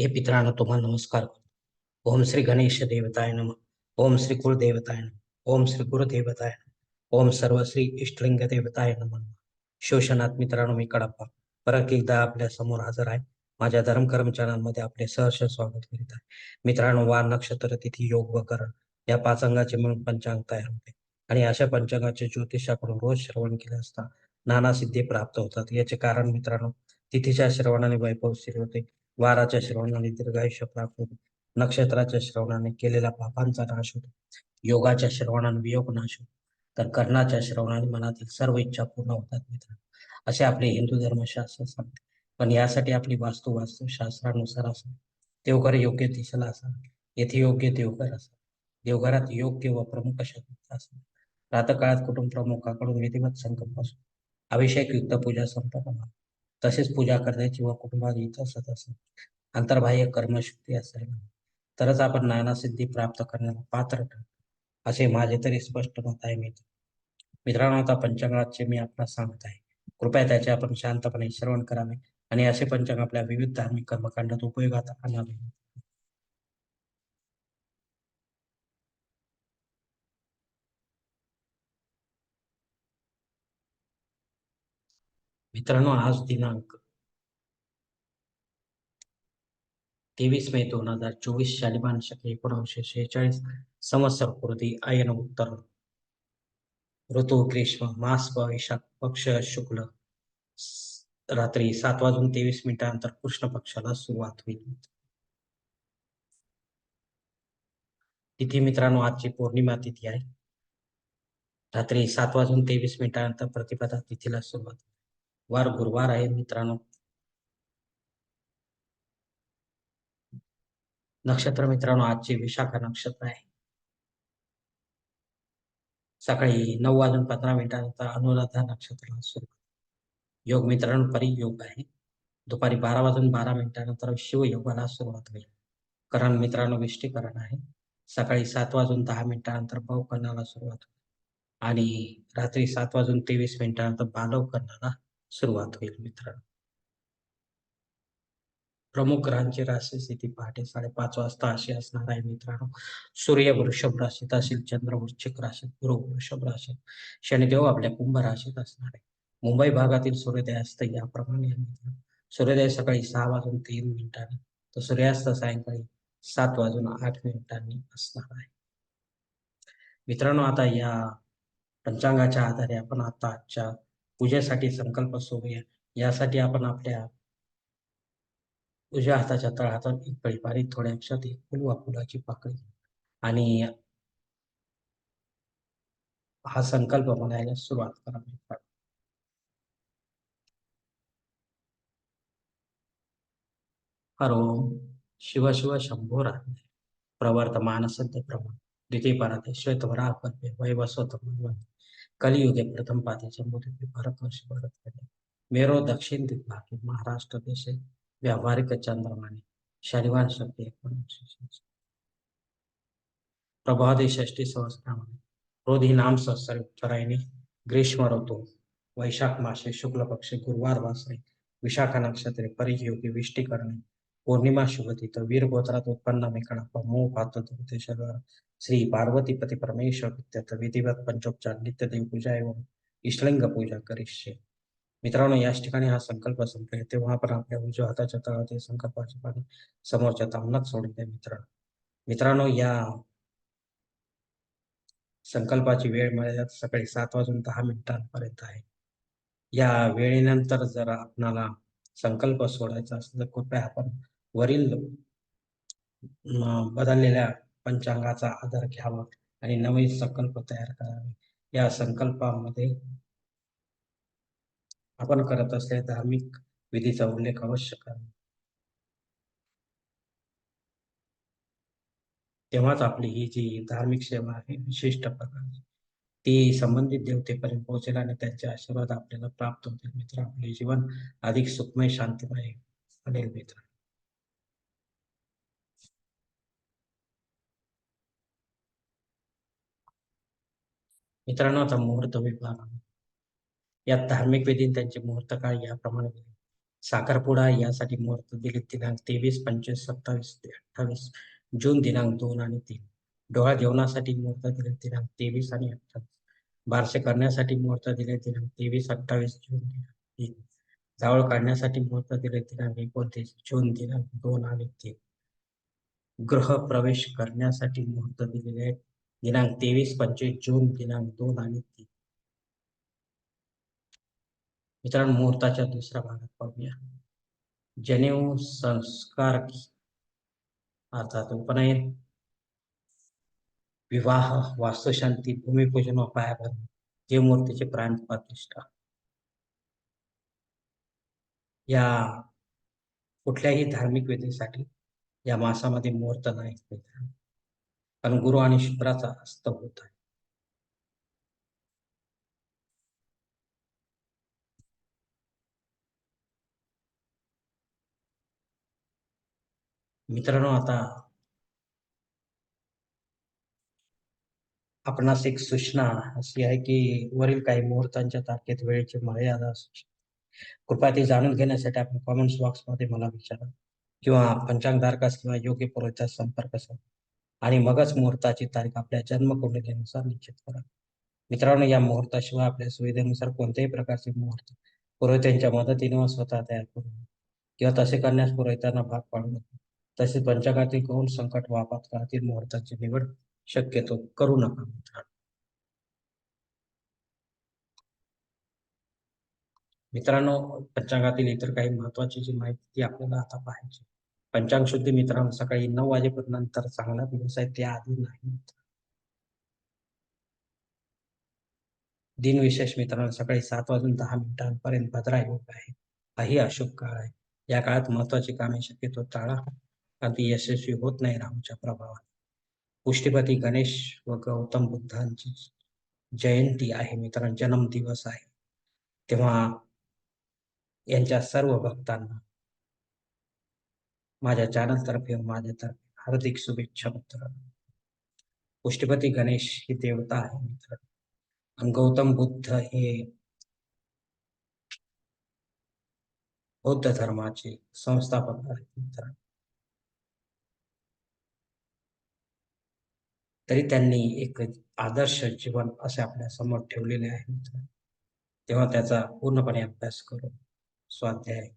हे पितरांनो तुम्हाला नमस्कार करतो. ओम श्री गणेश देवताय नम. ओम श्री कुलदेवताय नम. ओम श्री गुरुदेवताय नम. ओम सर्व श्री इष्टलिंग देवताय नम. शोषणात मित्रांनो मी कडप्पा. परत एकदा आपल्यासमोर हजर आहे. माझ्या धर्म कर्मचाऱ्यांमध्ये आपले सहर्ष स्वागत करीत आहे. मित्रांनो वार नक्षत्र तिथी योग व करण या पाच अंगाचे मिळून पंचांग तयार होते. आणि अशा पंचांगाचे ज्योतिषाकडून रोज श्रवण केले असता नाना सिद्धी प्राप्त होतात. याचे कारण मित्रांनो तिथीच्या श्रवणाने वैभव स्थिर होते. वाराच्या श्रवणाने दीर्घायुष्य प्राप्त होते. नक्षत्राच्या श्रवणाने केलेल्या पापांचा नाश होतो. योगाच्या श्रवणाने वियोग नाश होतो. तर कर्णाच्या श्रवणाने मनातील सर्व इच्छा पूर्ण होतात मित्र असे आपले हिंदू धर्मशास्त्र सांगते. पण यासाठी आपली वास्तू वास्तू शास्त्रानुसार असावी. देवघर योग्य दिशेला असावे. येथे योग्य देवघर असावे. देवघरात योग्य व प्रमुख शक्ती असावे. प्रातकाळात कुटुंब प्रमुखाकडून विधिवत संकल्प असतो अभिषेक युक्त पूजा संपन्न व्हावी तसेच पूजा करण्याची व कुटुंबात इतर असेल अंतर्बाह्य कर्मशक्ती असायला तरच आपण नानासिद्धी प्राप्त करण्याला पात्र ठरतो. असे माझे तरी स्पष्ट मत आहे मित्र. मित्रांनो आता पंचांगाचे मी आपला सांगत आहे. कृपया त्याचे आपण शांतपणे श्रवण करावे. आणि असे पंचांग आपल्या विविध धार्मिक कर्मकांडात उपयोगात आणावे. मित्रांनो आज दिनांक तेवीस मे दोन हजार चोवीस शालिमान शके एकोणीसशे शेहेचाळीस संवत्सर कृती आयन उत्तर ऋतू ग्रीष्म मास व वैशाख पक्ष शुक्ल रात्री सात वाजून तेवीस मिनिटानंतर कृष्ण पक्षाला सुरुवात होईल तिथे मित्रांनो आजची पौर्णिमा तिथी आहे रात्री सात वाजून तेवीस मिनिटानंतर प्रतिपदा तिथीला सुरुवात होईल. वार गुरुवार आहे मित्रांनो. नक्षत्र मित्रांनो आजचे विशाखा नक्षत्र आहे. सकाळी नऊ वाजून पंधरा मिनिटानंतर अनुराधा नक्षत्राला सुरू. योग मित्रांनो परियोग आहे. दुपारी बारा वाजून बारा मिनिटानंतर शिवयोगाला सुरुवात होईल. करण मित्रांनो विष्टीकरण आहे. सकाळी सात वाजून दहा मिनिटानंतर भावकरणाला सुरुवात होईल. आणि रात्री सात वाजून तेवीस मिनिटानंतर बालवकरणाला सुरुवात होईल मित्रांनो. प्रमुख ग्रहांची राशी स्थिती पहाटे साडेपाच वाजता अशी असणार आहे मित्रांनो. सूर्य वृषभ राशीत असेल चंद्र वृश्चिक राशीत गुरु वृषभ राशीत शनिदेव आपल्या कुंभ राशीत असणार आहे. मुंबई भागातील सूर्योदयास्त याप्रमाणे सूर्योदय सकाळी सहा वाजून तीन मिनिटांनी तर सूर्यास्त सायंकाळी सात वाजून आठ मिनिटांनी असणार आहे. मित्रांनो आता या पंचांगाच्या आधारे आपण आता आजच्या पूजेसाठी संकल्प सोडूया. यासाठी आपण आपल्या उजव्या हाताच्या तळहातात एक पळीपारी थोड्या अक्षात एक फुल वा फुलाची पाकळी आणि हा संकल्प म्हणायला सुरुवात करावी हरो शिव शिव शंभो राधे. प्रवर्तमान सद्य प्रमाण द्वितीय पराते श्वेतवरा पद्मे. वैवस्वत कलियुगे प्रथम पाते जम्बुद्वीपे भारतवर्ष भारत खंडे मेरो दक्षिण दिग्भागे महाराष्ट्र देशे व्यावहारिक चंद्रमाने शनिवार शक्ती एकोणीसशे प्रभादे षष्टी सहस्रामध्ये रोधी नाम सहस्र उत्तरायणी ग्रीष्म ऋतू वैशाख मासे शुक्ल पक्ष गुरुवार वासरे विशाखा नक्षत्रे परियोगी विष्टीकरणे पौर्णिमा शुभतिथ वीर गोत्रात उत्पन्न मेकणा मोह पात्र श्री पार्वतीपती परमेश्वर इत्यर्थ विधिवत पंचोपचार नित्य देव पूजा एवं इष्टलिंग पूजा करिष्ये. मित्रांनो याच ठिकाणी हा संकल्प संपले. तेव्हा आपण आपल्या उजव्या हाताच्या तळातील संकल्पाचे पाणी समोरच्या तामनात सोडून द्या मित्रांनो. मित्रांनो या संकल्पाची वेळ मर्यादा सकाळी सात वाजून दहा मिनिटांपर्यंत आहे. या वेळेनंतर जर आपणाला संकल्प सोडायचा असेल तर कृपया आपण वरील बदललेल्या पंचांगाचा आधार घ्यावा आणि नवीन संकल्प तयार करावे. या संकल्पामध्ये आपण करत असलेल्या धार्मिक विधीचा उल्लेख अवश्य करावा. तेव्हाच आपली ही जी धार्मिक सेवा आहे विशिष्ट प्रकारची ती संबंधित देवतेपर्यंत पोहोचेल आणि त्यांचे आशीर्वाद आपल्याला प्राप्त होतील. मित्र आपले जीवन अधिक सुखमय शांतिमय बनेल मित्र. मित्रांनो आता मुहूर्त विभाग यात धार्मिक विधी त्यांचे मुहूर्त काळ याप्रमाणे साखरपुडा यासाठी मुहूर्त दिले दिनांक तेवीस पंचवीस सत्तावीस ते अठ्ठावीस जून दिनांक दोन आणि तीन. डोळा जेवणासाठी मुहूर्त दिले दिनांक तेवीस आणि अठ्ठावीस. बारसे करण्यासाठी मुहूर्त दिले दिनांक तेवीस अठ्ठावीस जून दिनांक तीन. जावळ काढण्यासाठी मुहूर्त दिले दिनांक एकोणतीस जून दिनांक दोन आणि तीन. ग्रह प्रवेश करण्यासाठी मुहूर्त दिलेले आहेत. दिनांक तेवीस पंचवीस जून दिनांक दोन आणि तीन. मित्रांनो मुहूर्ताच्या दुसऱ्या भागात पाहूया. जनेऊ संस्कार अर्थात उपनयन विवाह वास्तुशांती भूमिपूजन व पायाभर जे मूर्तीचे प्राण प्रतिष्ठा. या कुठल्याही धार्मिक विधीसाठी या मासामध्ये मुहूर्त नाही. कारण गुरु आणि शुक्राचा अस्त होत आहे. मित्रांनो आता आपणास एक सूचना अशी आहे की वरील काही मुहूर्तांच्या तारखेत वेळेची मर्यादा असू कृपया ते जाणून घेण्यासाठी आपण कॉमेंट्स बॉक्समध्ये मला विचारा किंवा पंचांगधारकास किंवा योग्य पुरोहितास संपर्क साधा. आणि मगच मुहूर्ताची तारीख आपल्या जन्मकुंडलीनुसार निश्चित करा. मित्रांनो या मुहूर्ताशिवाय आपल्या सुविधेनुसार कोणत्याही प्रकारचे मुहूर्त पुरोहितांच्या मदतीने व स्वतः तयार करू किंवा तसे करण्यास पुरोहितांना भाग पाडू नका तसेच पंचांगातील कोण संकट व आपत्काळातील मुहूर्ताची निवड शक्यतो करू नका मित्रांनो. मित्रांनो पंचांगातील इतर काही महत्वाची जी माहिती ती आपल्याला आता पाहायची पंचांग शुद्धी मित्रांनो सकाळी नऊ वाजेपर्यंत चांगला दिवस आहे त्या आधी नाही. दिन विशेष मित्रांनो सकाळी सात वाजून दहा मिनिटांपर्यंत भद्रा योग आहे. काही अशुभ काळ आहे. या काळात महत्वाची कामे शक्यतो टाळा. कारण ती यशस्वी होत नाही राहूच्या प्रभावात पुष्टीपती गणेश व गौतम बुद्धांची जयंती आहे मित्रांनो जन्मदिवस आहे. तेव्हा यांच्या सर्व भक्तांना माझ्या चॅनल तर्फे माझ्यातर्फे हार्दिक शुभेच्छा मित्र पुष्टीपती गणेश ही देवता आहे मित्र आणि गौतम बुद्ध हे बौद्ध धर्माचे संस्थापक आहेत मित्र तरी त्यांनी एक आदर्श जीवन असे आपल्यासमोर ठेवलेले आहे मित्र तेव्हा त्याचा पूर्णपणे अभ्यास करून स्वाध्याय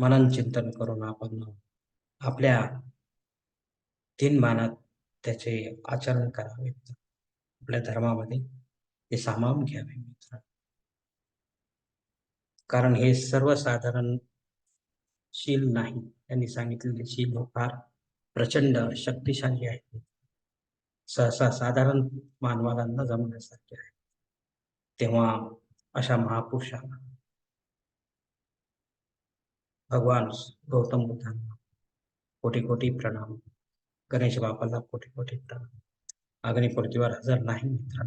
मनन चिंतन करून आपण आपल्या तीन मानात त्याचे आचरण करावे. आपल्या धर्मामध्ये ते सामावून घ्यावे मित्र. कारण हे सर्वसाधारण शील नाही. त्यांनी सांगितलेले शील फार प्रचंड शक्तिशाली आहे सहसा साधारण मानवाला न जमण्यासारखे आहे तेव्हा अशा महापुरुषांना भगवान गौतम बुद्धांना कोटी कोटी प्रणाम। गणेश बापाला कोटी कोटी प्रणाम अग्निपूर्तीवर हजर नाही मित्र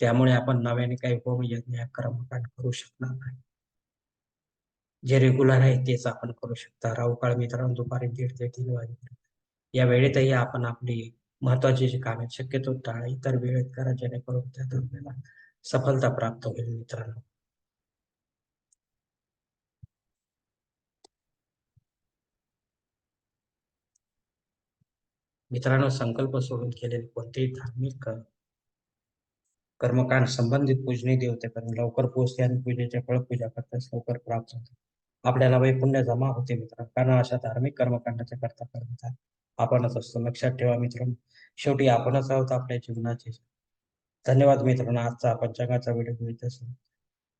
त्यामुळे आपण नव्याने काही होम यज्ञ कर्मकांड करू शकणार नाही। जे रेग्युलर आहे तेच आपण करू शकता. राहू काळ मित्रांनो दुपारी दीड ते तीन वाजेपर्यंत. या वेळेतही आपण आपली महत्वाची जी कामे शक्यतो टाळा इतर वेळेत करा जेणेकरून त्यात आपल्याला सफलता प्राप्त होईल मित्रांनो. मित्रांनो संकल्प सोडून केलेले कोणतेही धार्मिक कर्मकांड संबंधित पूजनी देवतेपर्यंत लवकर पोहोचते आणि पूजेच्या फळ पूजा करताच लवकर प्राप्त होते. आपल्याला वैपुण्य जमा होते मित्र कारण अशा धार्मिक कर्मकांडाचे करता करता आपणच असतो. लक्षात ठेवा मित्रांनो. शेवटी आपणच आहोत आपल्या जीवनाचे. धन्यवाद मित्रांनो. आजचा पंचांगाचा व्हिडिओ घेत असेल.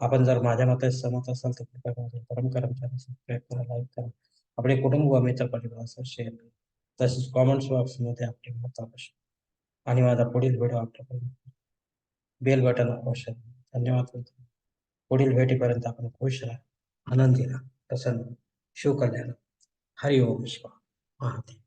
आपण जर माझ्या मते सहमत असाल तर कृपया परम कर्मचारी सबस्क्राईब करा लाईक करा. आपले कुटुंब व मित्र परिवारासह शेअर करा. तसेच कॉमेंट्स बॉक्समध्ये आपले मत आवश्यक. आणि माझा पुढील व्हिडिओ आपल्यापर्यंत बेल बटन अवश्य धन्यवाद पुढील भेटीपर्यंत आपण खुश राहा. आनंदी राहा. प्रसन्न शिवकल्याण हरि ओम शिवा महादेव.